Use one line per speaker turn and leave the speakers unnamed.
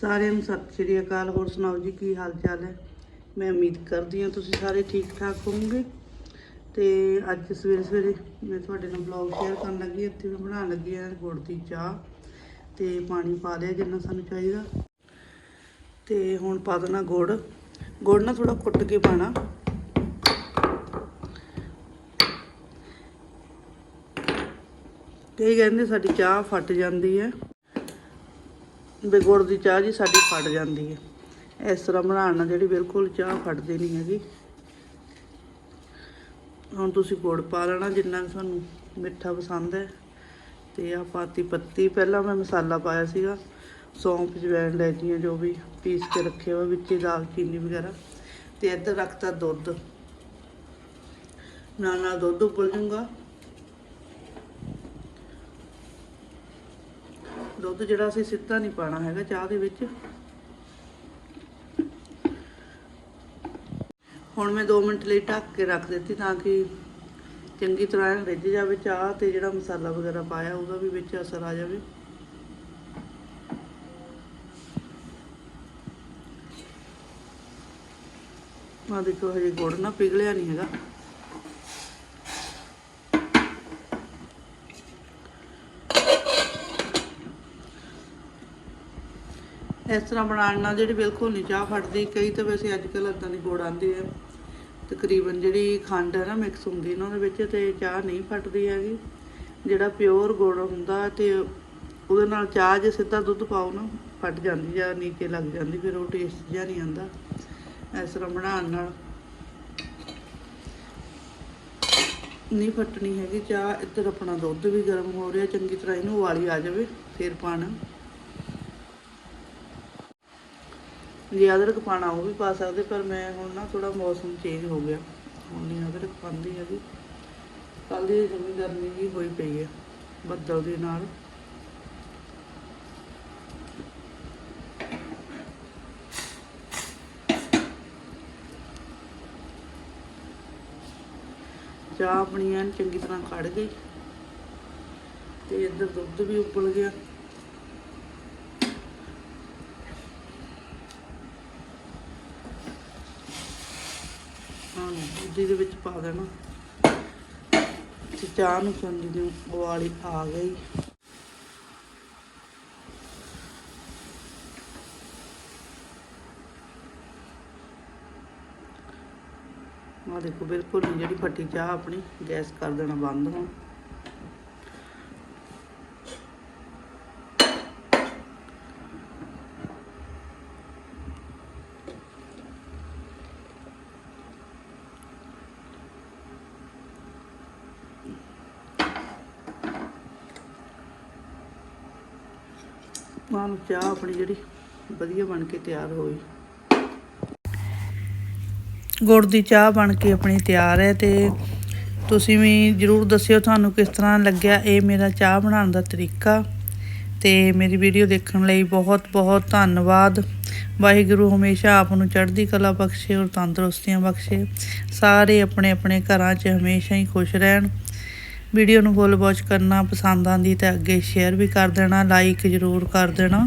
ਸਾਰਿਆਂ ਨੂੰ ਸਤਿ ਸ਼੍ਰੀ ਅਕਾਲ। ਹੋਰ ਸੁਣਾਓ ਜੀ, ਕੀ ਹਾਲ ਚਾਲ ਹੈ? ਮੈਂ ਉਮੀਦ ਕਰਦੀ ਹਾਂ ਤੁਸੀਂ ਸਾਰੇ ਠੀਕ ਠਾਕ ਹੋਵੋਗੇ। ਤੇ ਅੱਜ ਸਵੇਰੇ ਸਵੇਰੇ ਮੈਂ ਤੁਹਾਡੇ ਨਾਲ ਬਲੌਗ ਸ਼ੇਅਰ ਕਰਨ ਲੱਗੀ ਹਾਂ। ਇੱਥੇ ਮੈਂ ਬਣਾਉਣ ਲੱਗੀ ਹਾਂ ਗੁੜ ਦੀ ਚਾਹ। ਤੇ ਪਾਣੀ ਪਾ ਲਿਆ ਜਿੰਨਾ ਸਾਨੂੰ ਚਾਹੀਦਾ। ਤੇ ਹੁਣ ਪਾ ਦੇਣਾ ਗੁੜ। ਗੁੜ ਨਾ ਥੋੜਾ ਕੁੱਟ ਕੇ ਪਾਣਾ ਕਈ ਕਹਿੰਦੇ ਸਾਡੀ ਚਾਹ ਫਟ ਜਾਂਦੀ ਹੈ। ਵੀ ਗੁੜ ਦੀ ਚਾਹ ਜੀ ਸਾਡੀ ਫਟ ਜਾਂਦੀ ਹੈ। ਇਸ ਤਰ੍ਹਾਂ ਬਣਾਉਣ ਨਾਲ ਜਿਹੜੀ ਬਿਲਕੁਲ ਚਾਹ ਫਟਦੀ ਨਹੀਂ ਹੈਗੀ। ਹੁਣ ਤੁਸੀਂ ਗੁੜ ਪਾ ਲੈਣਾ ਜਿੰਨਾ ਵੀ ਤੁਹਾਨੂੰ ਮਿੱਠਾ ਪਸੰਦ ਹੈ। ਤੇ ਆ ਪਾਤੀ ਪੱਤੀ, ਪਹਿਲਾਂ ਮੈਂ ਮਸਾਲਾ ਪਾਇਆ ਸੀਗਾ। ਸੌਂਫ ਜਵੈਣ ਲੈਚੀਆਂ ਜੋ ਵੀ ਪੀਸ ਕੇ ਰੱਖੇ ਹੋਏ, ਵਿੱਚ ਹੀ ਦਾਲਚੀਨੀ ਵਗੈਰਾ। ਤੇ ਇੱਧਰ ਰੱਖਤਾ ਦੁੱਧ। ਨਾਲ ਨਾਲ ਦੁੱਧ ਉਬਲ ਜੂਗਾ। ਦੁੱਧ ਜਿਹੜਾ ਅਸੀਂ ਸਿੱਧਾ ਨਹੀਂ ਪਾਣਾ ਹੈਗਾ ਚਾਹ ਦੇ ਵਿੱਚ। ਹੁਣ ਮੈਂ 2 ਮਿੰਟ ਲਈ ਢੱਕ ਕੇ ਰੱਖ ਦਿੱਤੀ ਤਾਂ ਕਿ ਚੰਗੀ ਤਰ੍ਹਾਂ ਰਿੱਝ ਜਾਵੇ ਚਾਹ ਤੇ ਜਿਹੜਾ ਮਸਾਲਾ ਵਗੈਰਾ ਪਾਇਆ ਉਹਦਾ ਵੀ ਵਿੱਚ ਅਸਰ ਆ ਜਾਵੇ। ਆ ਦੇਖੋ, ਹਜੇ ਗੁੜ ਨਾ ਪਿਘਲਿਆ ਨਹੀਂ ਹੈਗਾ। ਇਸ ਤਰ੍ਹਾਂ ਬਣਾਉਣ ਨਾਲ ਜਿਹੜੀ ਬਿਲਕੁਲ ਨਹੀਂ ਚਾਹ ਫਟਦੀ। ਕਈ ਤਾਂ ਵੈਸੇ ਅੱਜ ਕੱਲ੍ਹ ਇਦਾਂ ਦੀ ਗੁੜ ਆਉਂਦੀ ਹੈ। ਤਕਰੀਬਨ ਜਿਹੜੀ ਖੰਡ ਹੈ ਨਾ ਮਿਕਸ ਹੁੰਦੀ ਨਾ ਉਹਦੇ ਵਿੱਚ ਤੇ ਚਾਹ ਨਹੀਂ ਫਟਦੀ ਹੈਗੀ। ਜਿਹੜਾ ਪਿਓਰ ਗੁੜ ਹੁੰਦਾ ਤੇ ਉਹਦੇ ਨਾਲ ਚਾਹ ਜੇ ਸਿੱਧਾ ਦੁੱਧ ਪਾਓ ਨਾ, ਫਟ ਜਾਂਦੀ ਜਾਂ ਨੀਚੇ ਲੱਗ ਜਾਂਦੀ, ਫਿਰ ਉਹ ਟੇਸਟ ਜਿਹਾ ਨਹੀਂ ਆਉਂਦਾ। ਇਸ ਤਰ੍ਹਾਂ ਬਣਾਉਣ ਨਾਲ ਨਹੀਂ ਫਟਣੀ ਹੈਗੀ। ਚਾਹ ਇੱਧਰ ਆਪਣਾ ਦੁੱਧ ਵੀ ਗਰਮ ਹੋ ਰਿਹਾ, ਚੰਗੀ ਤਰ੍ਹਾਂ ਇਹਨੂੰ ਉਬਾਲੀ ਆ ਜਾਵੇ, ਫਿਰ ਪਾਣਾ। ਜੇ ਅਦਰਕ ਪਾਣਾ ਉਹ ਵੀ ਪਾ ਸਕਦੇ, ਪਰ ਮੈਂ ਹੁਣ ਨਾ ਥੋੜਾ ਮੌਸਮ ਚੇਂਜ ਹੋ ਗਿਆ। ਹੁਣ ਨਹੀਂ ਅਦਰਕ ਪਾਉਂਦੀ ਹੈਗੀ। ਕੱਲ ਦੀ ਜਮੀ ਗਰਮੀ ਜੀ ਹੋਈ ਪਈ ਹੈ, ਬੱਦਲ ਦੇ ਨਾਲ। ਚਾਹ ਆਪਣੀ ਐਨ ਚੰਗੀ ਤਰ੍ਹਾਂ ਕੱਢ ਗਈ। ਤੇ ਇੱਧਰ ਦੁੱਧ ਵੀ ਉਬਲ ਗਿਆ। ਹਾਂ ਦੁੱਧ ਦੇ ਵਿੱਚ ਪਾ ਦੇਣਾ। ਤੇ ਚਾਹ ਨੂੰ ਚੰਗੀ ਦੀ ਉਬਾਲੀ ਆ ਗਈ। ਆ ਦੇਖੋ, ਬਿਲਕੁਲ ਨੀ ਜਿਹੜੀ ਫੱਟੀ ਚਾਹ ਆਪਣੀ ਗੈਸ ਕਰ ਦੇਣਾ ਬੰਦ ਹੁਣ। ਮਾਨੂੰ ਚਾਹ ਆਪਣੀ ਜਿਹੜੀ ਵਧੀਆ ਬਣ ਕੇ ਤਿਆਰ ਹੋਈ। ਗੁੜ ਦੀ ਚਾਹ ਬਣ ਕੇ ਆਪਣੀ ਤਿਆਰ ਹੈ ਤੇ ਤੁਸੀਂ ਵੀ ਜਰੂਰ ਦੱਸਿਓ ਤੁਹਾਨੂੰ ਕਿਸ ਤਰ੍ਹਾਂ ਲੱਗਿਆ ਇਹ ਮੇਰਾ ਚਾਹ ਬਣਾਉਣ ਦਾ ਤਰੀਕਾ। ਤੇ ਮੇਰੀ ਵੀਡੀਓ ਦੇਖਣ ਲਈ ਬਹੁਤ ਬਹੁਤ ਧੰਨਵਾਦ। ਵਾਹਿਗੁਰੂ ਹਮੇਸ਼ਾ ਆਪ ਨੂੰ ਚੜ੍ਹਦੀ ਕਲਾ ਬਖਸ਼ੇ ਔਰ ਤੰਦਰੁਸਤੀਆਂ ਬਖਸ਼ੇ। ਸਾਰੇ ਆਪਣੇ ਆਪਣੇ ਘਰਾਂ 'ਚ ਹਮੇਸ਼ਾ ਹੀ ਖੁਸ਼ ਰਹਿਣ। ਵੀਡੀਓ ਨੂੰ ਫੁੱਲ ਵਾਚ ਕਰਨਾ, ਪਸੰਦ ਆਉਂਦੀ ਤਾਂ ਅੱਗੇ ਸ਼ੇਅਰ ਵੀ ਕਰ ਦੇਣਾ ਲਾਈਕ ਜ਼ਰੂਰ ਕਰ ਦੇਣਾ।